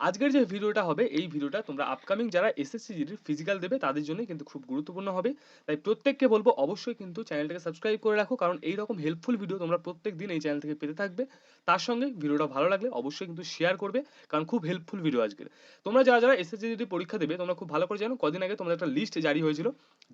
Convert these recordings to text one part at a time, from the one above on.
আজকের যে ভিডিওটা হবে, এই ভিডিওটা তোমরা আপকামিং যারা এসএসসি জিডির ফিজিক্যাল দেবে, তাদের জন্য কিন্তু খুব গুরুত্বপূর্ণ হবে। তাই প্রত্যেককে বলব অবশ্যই কিন্তু চ্যানেলটাকে সাবস্ক্রাইব করে রাখো, কারণ এই রকম হেল্পফুল ভিডিও তোমরা প্রত্যেক দিন এই চ্যানেল থেকে পেতে থাকবে। তার সঙ্গে ভিডিওটা ভালো লাগলে অবশ্যই কিন্তু শেয়ার করবে, কারণ খুব হেল্পফুল ভিডিও আজকের। তোমরা যারা যারা এসএসসি জিডি পরীক্ষা দেবে, তোমরা খুব ভালো করে জানো, কদিন আগে তোমাদের একটা লিস্ট জারি হয়েছিল,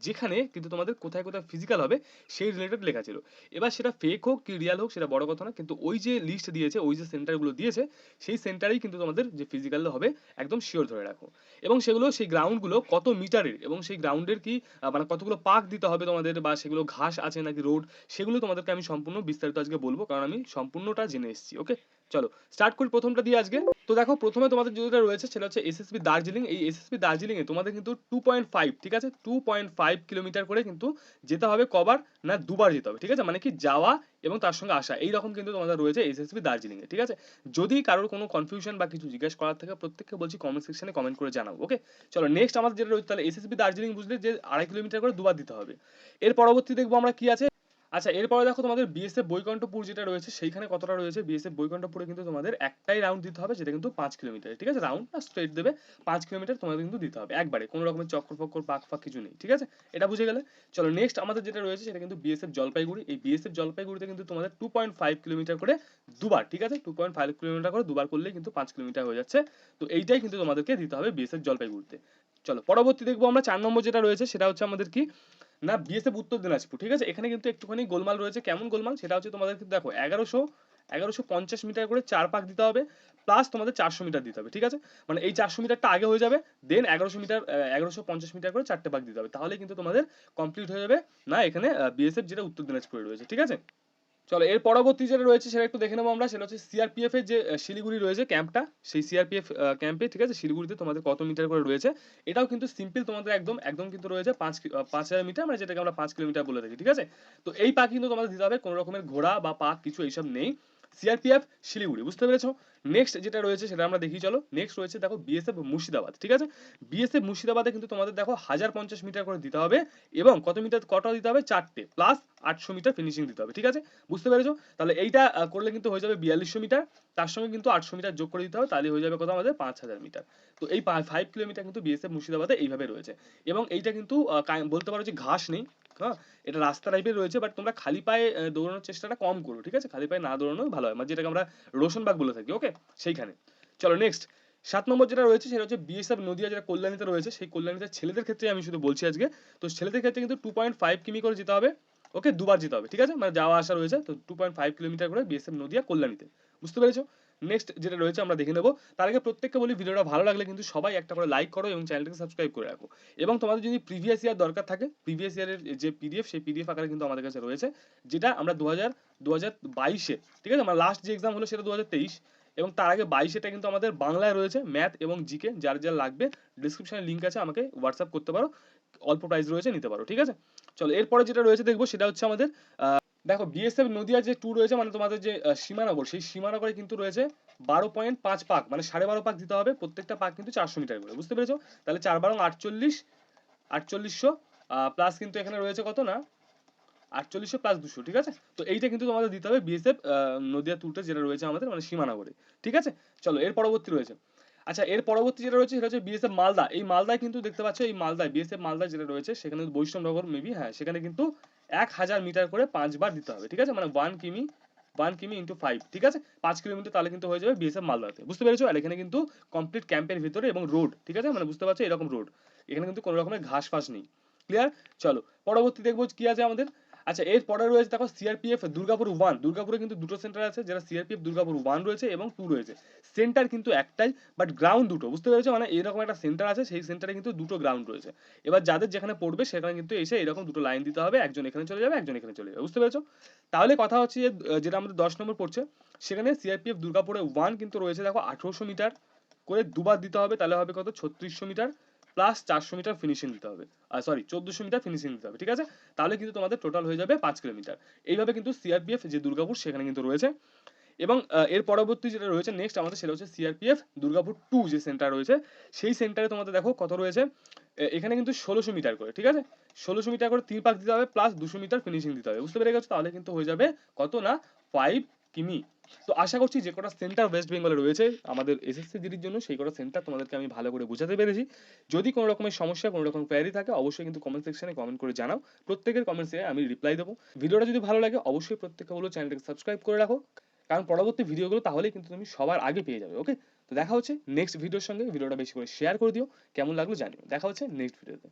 যেখানে কিন্তু তোমাদের কোথায় কোথায় ফিজিক্যাল হবে, সেই রিলেটেড লেখা ছিল। এবার সেটা ফেক হোক কি রিয়াল হোক, সেটা বড় কথা না, কিন্তু ওই যে লিস্ট দিয়েছে, ওই যে সেন্টারগুলো দিয়েছে, সেই সেন্টারেই কিন্তু তোমাদের যে ফিজিক্যাল হবে, একদম শিওর ধরে রাখো। এবং সেগুলো, সেই গ্রাউন্ডগুলো কত মিটারের এবং সেই গ্রাউন্ডের কি মানে কতগুলো পাক দিতে হবে তোমাদের বা সেগুলো ঘাস আছে নাকি রোড, সেগুলো তোমাদেরকে আমি সম্পূর্ণ বিস্তারিত আজকে বলব, কারণ আমি সম্পূর্ণটা জেনে এসেছি ওকে চলো স্টার্ট করি প্রথমটা দিয়ে আজকে। তো দেখো, প্রথমে তোমাদের যেটা রয়েছে, সেটা হচ্ছে এসএসবি দার্জিলিং। এই এসএসবি দার্জিলিং এ তোমাদের কিন্তু টু পয়েন্ট ফাইভ ঠিক আছে? টু পয়েন্ট ফাইভ কিলোমিটার করে কিন্তু যেতে হবে কবার না দুবার যেতে হবে, ঠিক আছে? মানে কি যাওয়া এবং তার সঙ্গে আসা, এই রকম কিন্তু তোমাদের রয়েছে এসএসবি দার্জিলিং এ ঠিক আছে? যদি কারোর কোনো কনফিউশন বা কিছু জিজ্ঞেস করার থাকে, প্রত্যেককে বলছি কমেন্ট সেকশনে কমেন্ট করে জানাব ওকে চলো নেক্সট আমাদের যেটা রয়েছে, তাহলে এসএসবি দার্জিলিং বুঝলে যে আড়াই কিলোমিটার করে দুবার দিতে হবে। এর পরবর্তী দেখব আমরা কি আছে। আচ্ছা এরপরে দেখো তোমাদের বিএসএফ বৈকণ্ঠপুর যেটা রয়েছে, সেইখানে কতটা রয়েছে? বিএসএফ বৈকণ্ঠপুরে কিন্তু তোমাদের একটাই রাউন্ড দিতে হবে, যেটা কিন্তু পাঁচ কিলোমিটার। ঠিক আছে? রাউন্ড না স্ট্রেট দেবে, পাঁচ কিলোমিটার তোমাদের কিন্তু দিতে হবে, একবারে। কোনো রকমের চক্কর ফক্কর পাক ফাক কিছু নেই, ঠিক আছে? এটা বুঝে গেলে? চলো নেক্সট আমাদের যেটা রয়েছে, সেটা কিন্তু বিএসএফ জলপাইগুড়ি। এই বিএসএফ জলপাইগুড়িতে কিন্তু তোমাদের টু পয়েন্ট ফাইভ কিলোমিটার করে দুবার, ঠিক আছে? টু পয়েন্ট ফাইভ কিলোমিটার করে দুবার করলেই কিন্তু পাঁচ কিলোমিটার হয়ে যাচ্ছে। তো এইটাই কিন্তু তোমাদেরকে দিতে হবে বিএসএফ জলপাইগুড়িতে। চলো, পরবর্তী দেখব আমরা, চার নম্বর যেটা রয়েছে, সেটা হচ্ছে আমাদের কি? না বিএসএফ উত্তর দিনাজপুর, ঠিক আছে? এখানে কিন্তু একটুখানি গোলমাল রয়েছে। কেমন গোলমাল? সেটা হচ্ছে তোমাদের দেখো, এগারোশো এগারোশো পঞ্চাশ মিটার করে চার পাক দিতে হবে প্লাস তোমাদের চারশো মিটার দিতে হবে, ঠিক আছে? মানে এই চারশো মিটারটা আগে হয়ে যাবে দেন এগারোশো মিটার এগারোশো পঞ্চাশ মিটার করে চারটে পাক দিতে হবে। তাহলে কিন্তু তোমাদের কমপ্লিট হয়ে যাবে, না, এখানে বিএসএফ যেটা উত্তর দিনাজপুরে রয়েছে, ঠিক আছে? চলো, এর পরবর্তী যেটা রয়েছে সেটা একটু দেখে নেব আমরা, সেটা হচ্ছে সিআরপিএফ এর যে শিলিগুড়ি রয়েছে ক্যাম্পটা সেই সিআরপিএফ ক্যাম্পে ঠিক আছে? শিলিগুড়িতে তোমাদের কত মিটার করে রয়েছে? এটাও কিন্তু সিম্পল তোমাদের একদম একদম কিন্তু রয়েছে পাঁচ পাঁচ হাজার মিটার মানে যেটাকে আমরা পাঁচ কিলোমিটার বলে থাকি, ঠিক আছে? তো এই পা কিন্তু তোমাদের দিতে হবে, কোনো রকমের ঘোড়া বা পাক কিছু এইসব নেই। সিআরপিএফ শিলিগুড়ি, বুঝতে পেরেছ? নেক্সট যেটা রয়েছে সেটা আমরা দেখি, চলো। নেক্সট রয়েছে দেখো বিএসএফ মুর্শিদাবাদ, ঠিক আছে? বিএসএফ মুর্শিদাবাদে কিন্তু তোমাদের দেখো হাজার পঞ্চাশ মিটার করে দিতে হবে এবং কত মিটার, কটা দিতে হবে? চারটে প্লাস আটশো মিটার ফিনিশিং দিতে হবে, ঠিক আছে? বুঝতে পেরেছ? তাহলে এইটা করলে কিন্তু হয়ে যাবে বিয়াল্লিশশো মিটার, তার সঙ্গে কিন্তু আটশো মিটার যোগ করে দিতে হবে, তাহলে হয়ে যাবে কত আমাদের পাঁচ হাজার মিটার। তো এই ফাইভ কিলোমিটার কিন্তু বিএসএফ মুর্শিদাবাদে এইভাবে রয়েছে। এবং এইটা কিন্তু বলতে পারো যে ঘাস নেই হ্যাঁ এটা রাস্তা টাইপের রয়েছে বাট তোমরা খালি পায়ে দৌড়ানোর চেষ্টাটা কম করো, ঠিক আছে? খালি পায়ে না দৌড়ানো ভালো হয়। মানে যেটাকে আমরা রোশন রোশনবাগ বলে থাকি ওকে সেইখানে। চলো নেক্সট সাত নম্বর যেটা রয়েছে, সেটা হচ্ছে বিএসএফ নদিয়া যেটা কল্যাণীতে রয়েছে, সেই কল্যাণীতে ছেলেদের ক্ষেত্রে আমি শুধু বলছি আজকে। তো ছেলেদের ক্ষেত্রে কিন্তু টু পয়েন্ট ফাইভ কিমি করে যেতে হবে ওকে দুবার যেতে হবে, ঠিক আছে? মানে যাওয়া আসা রয়েছে, তো টু পয়েন্ট ফাইভ কিলোমিটার করে বিএসএফ নদিয়া কল্যাণীতে। বুঝতে পেরেছ? নেক্সট যেটা রয়েছে আমরা দেখে নেব। তার আগে প্রত্যেককে বলি, ভিডিওটা ভালো লাগলে কিন্তু সবাই একটা করে লাইক করো এবং চ্যানেলটাকে সাবস্ক্রাইব করে রাখো। এবং তোমাদের যদি প্রিভিয়াস ইয়ার দরকার থাকে প্রিভিয়াস ইয়ারের যে পিডিএফ সেই পিডিএফ আকারে কিন্তু আমাদের কাছে রয়েছে, যেটা আমরা দু হাজার দু হাজার বাইশে, ঠিক আছে? আমার লাস্ট যে এক্সাম হলো সেটা দু হাজার তেইশ। এবং তার আগে বাইশেটা কিন্তু আমাদের বাংলায় রয়েছে ম্যাথ এবং জিকে যার যার লাগবে ডিসক্রিপশনে লিঙ্ক আছে, আমাকে হোয়াটসঅ্যাপ করতে পারো। অল্প প্রাইস রয়েছে, নিতে পারো, ঠিক আছে? চলো, এরপরে যেটা রয়েছে দেখব, সেটা হচ্ছে আমাদের দেখো বিএসএফ নদিয়া যে ট্যুর রয়েছে মানে তোমাদের যে সীমানগর সেই সীমানগরে কিন্তু রয়েছে বারো পয়েন্ট পাঁচ পাক মানে সাড়ে বারো পাক দিতে হবে, প্রত্যেকটা পাক কিন্তু চারশো মিটার করে, বুঝতে পেরেছ? তাহলে চার বারো আটচল্লিশ, আটচল্লিশশো প্লাস কিন্তু এখানে রয়েছে কত না? আটচল্লিশশো প্লাস দুশো, ঠিক আছে? তো এইটা কিন্তু তোমাদের দিতে হবে বিএসএফ নদিয়া ট্যুরটা যেটা রয়েছে আমাদের মানে সীমানগরে ঠিক আছে? চলো, এর পরবর্তী রয়েছে। আচ্ছা এর পরবর্তী যেটা রয়েছে, সেটা হচ্ছে বিএসএফ মালদা, এই মালদায় কিন্তু দেখতে পাচ্ছ, এই মালদায় বিএসএফ মালদা যেটা রয়েছে, সেখানে বৈষ্ণবনগর মেবি হ্যাঁ সেখানে কিন্তু এক হাজার মিটার করে পাঁচবার দিতে হবে, ঠিক আছে? মানে ওয়ান কিমি ওয়ান কিমি ইন্টু ফাইভ ঠিক আছে? পাঁচ কিলোমিটার তাহলে কিন্তু হয়ে যাবে বিএসএফ মালদাতে, বুঝতে পেরেছ? আর এখানে কিন্তু কমপ্লিট ক্যাম্পের ভিতরে এবং রোড ঠিক আছে? মানে বুঝতে পারছ? এরকম রোড এখানে কিন্তু কোনো রকমের ঘাস ফাস নেই ক্লিয়ার চলো, পরবর্তী দেখব কি আছে আমাদের। আচ্ছা এর পরে রয়েছে দেখো সিআরপিএফ দুর্গাপুর ওয়ান দুর্গাপুরে কিন্তু দুটো সেন্টার আছে যেটা সিআরপিএফ দুর্গাপুর ওয়ান রয়েছে এবং টু রয়েছে। সেন্টার কিন্তু একটাই বাট গ্রাউন্ড দুটো, বুঝতে পেরেছ? মানে এরকম একটা সেন্টার আছে, সেই সেন্টারে কিন্তু দুটো গ্রাউন্ড রয়েছে। এবার যাদের যেখানে পড়বে, সেখানে কিন্তু এসে এরকম দুটো লাইন দিতে হবে, একজন এখানে চলে যাবে, একজন এখানে চলে যাবে, বুঝতে পেরেছ? তাহলে কথা হচ্ছে যে যেটা আমাদের দশ নম্বর পড়ছে, সেখানে সিআরপিএফ দুর্গাপুরে ওয়ান কিন্তু রয়েছে, দেখো আঠেরোশো মিটার করে দুবার দিতে হবে, তাহলে হবে কত? ছত্রিশশো মিটার। প্লাস চারশো মিটার ফিনিশিং দিতে হবে। সরি চোদ্দশো মিটার ফিনিশিং দিতে হবে, ঠিক আছে? তাহলে কিন্তু তোমাদের টোটাল হয়ে যাবে পাঁচ কিলোমিটার এইভাবে কিন্তু সিআরপিএফ যে দুর্গাপুর, সেখানে কিন্তু রয়েছে। এবং এর পরবর্তী যেটা রয়েছে নেক্সট আমাদের সেটা হচ্ছে সিআরপিএফ দুর্গাপুর টু যে সেন্টার রয়েছে, সেই সেন্টারে তোমাদের দেখো কত রয়েছে। এখানে কিন্তু ষোলোশো মিটার করে, ঠিক আছে? ষোলোশো মিটার করে তিন পাক দিতে হবে প্লাস দুশো মিটার ফিনিশিং দিতে হবে। বুঝতে পেরে গেছো? তাহলে কিন্তু হয়ে যাবে কত না? ফাইভ কিমি তো আশা করছি যে কটা সেন্টার ওয়েস্ট বেঙ্গলে রয়েছে, আমাদের এসএসসি জিডির জন্য সেই কটা সেন্টার তোমাদেরকে আমি ভালো করে বোঝাতে পেরেছি। যদি কোনো রকমের সমস্যা, কোনো রকম কোয়ারি থাকে, অবশ্যই কিন্তু কমেন্ট সেকশনে কমেন্ট করে জানাও। প্রত্যেকের কমেন্টসে আমি রিপ্লাই দেবো। ভিডিওটা যদি ভালো লাগে, অবশ্যই প্রত্যেককে বলো চ্যানেলটাকে সাবস্ক্রাইব করে রাখো। কারণ পরবর্তী ভিডিওগুলো তাহলেই কিন্তু তুমি সবার আগে পেয়ে যাবে ওকে তো দেখা হচ্ছে নেক্সট ভিডিওর সঙ্গে। ভিডিওটা বেশি করে শেয়ার করে দিও। কেমন লাগল জানিও। দেখা হচ্ছে নেক্সট ভিডিওতে